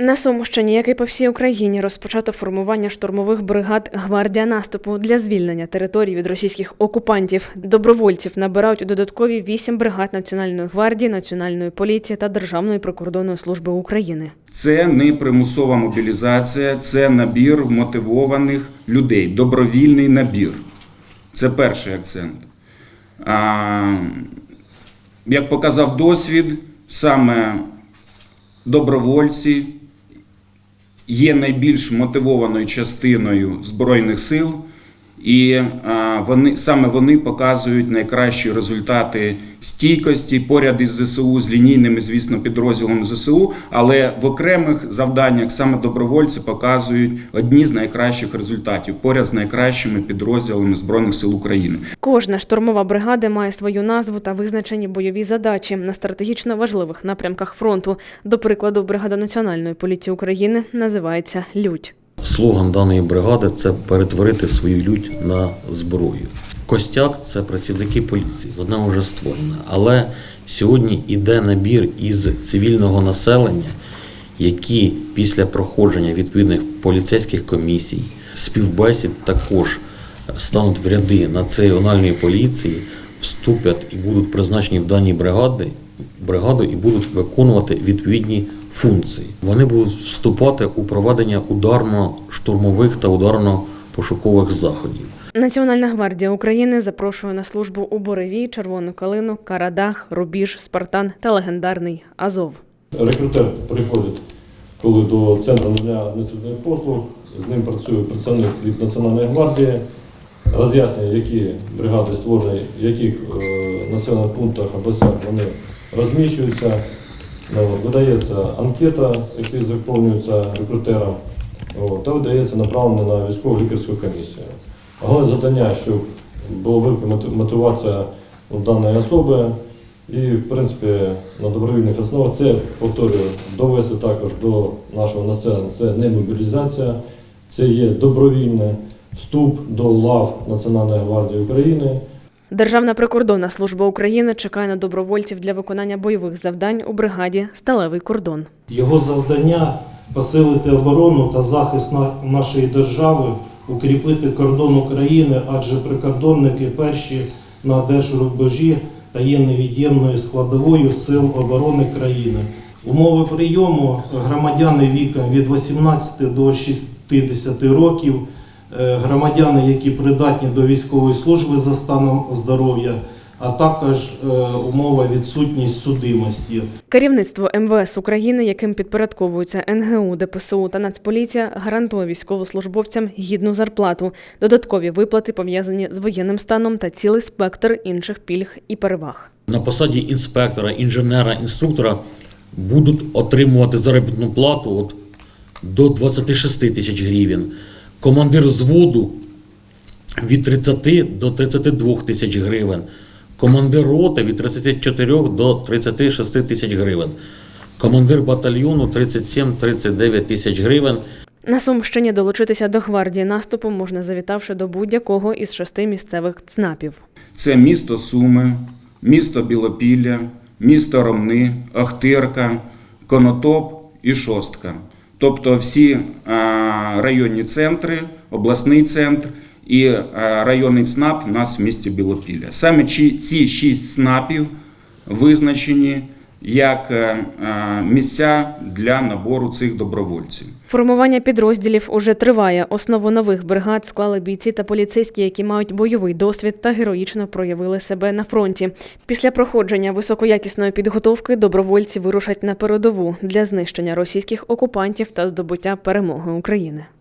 На Сумщині, як і по всій Україні, розпочато формування штурмових бригад гвардія наступу для звільнення територій від російських окупантів. Добровольців набирають додаткові вісім бригад Національної гвардії, Національної поліції та Державної прикордонної служби України. Це не примусова мобілізація, це набір мотивованих людей, добровільний набір. Це перший акцент. А, як показав досвід, саме добровольці є найбільш мотивованою частиною Збройних сил, і вони, саме вони показують найкращі результати стійкості поряд із ЗСУ з лінійними, звісно, підрозділами ЗСУ, але в окремих завданнях саме добровольці показують одні з найкращих результатів поряд з найкращими підрозділами Збройних сил України. Кожна штурмова бригада має свою назву та визначені бойові задачі на стратегічно важливих напрямках фронту. До прикладу, бригада Національної поліції України називається Людь. Слоган даної бригади це перетворити свою лють на зброю. Костяк це працівники поліції, вона вже створена. Але сьогодні йде набір із цивільного населення, які після проходження відповідних поліцейських комісій, співбесід також стануть в ряди національної поліції, вступлять і будуть призначені в дані бригади, бригаду і будуть виконувати відповідні функції. Вони будуть вступати у проведення ударно-штурмових та ударно-пошукових заходів. Національна гвардія України запрошує на службу у Боревій, Червону Калину, Карадах, Рубіж, Спартан та легендарний Азов. Рекрутер приходить, коли до центру надання адміністративних послуг, з ним працює представник від Національної гвардії, роз'яснює, які бригади створені, в яких е, населених пунктах областях вони розміщуються. От, Видається анкета, яка заповнюється рекрутером, от, та видається направлення на військову лікарську комісію. Головне завдання, щоб була велика мотивація даної особи, і, в принципі, на добровільних основах це, повторюю, довести також до нашого населення. Це не мобілізація, це є добровільний вступ до лав Національної гвардії України. Державна прикордонна служба України чекає на добровольців для виконання бойових завдань у бригаді Сталевий кордон. Його завдання посилити оборону та захист на- нашої держави, укріпити кордон України, адже прикордонники перші на держрубежі та є невід'ємною складовою сил оборони країни. Умови прийому громадяни віком від 18 до 60 років, громадяни, які придатні до військової служби за станом здоров'я, а також е, умова відсутність судимості. Керівництво МВС України, яким підпорядковуються НГУ, ДПСУ та Нацполіція, гарантує військовослужбовцям гідну зарплату, додаткові виплати пов'язані з воєнним станом та цілий спектр інших пільг і переваг. На посаді інспектора, інженера, інструктора будуть отримувати заробітну плату от до 26 тисяч гривень. Командир взводу від 30 до 32 тисяч гривень. Командир роти від 34 до 36 тисяч гривень. Командир батальйону 37-39 тисяч гривень. На Сумщині долучитися до гвардії наступу можна завітавши до будь-якого із шести місцевих ЦНАПів. Це місто Суми, місто Білопілля, місто Ромни, Охтирка, Конотоп і Шостка. Тобто всі районні центри, обласний центр і а, районний ЦНАП у нас в місті Білопілля. Саме ці шість ЦНАПів визначені як е, е, місця для набору цих добровольців. Формування підрозділів уже триває. Основу нових бригад склали бійці та поліцейські, які мають бойовий досвід та героїчно проявили себе на фронті. Після проходження високоякісної підготовки добровольці вирушать на передову для знищення російських окупантів та здобуття перемоги України.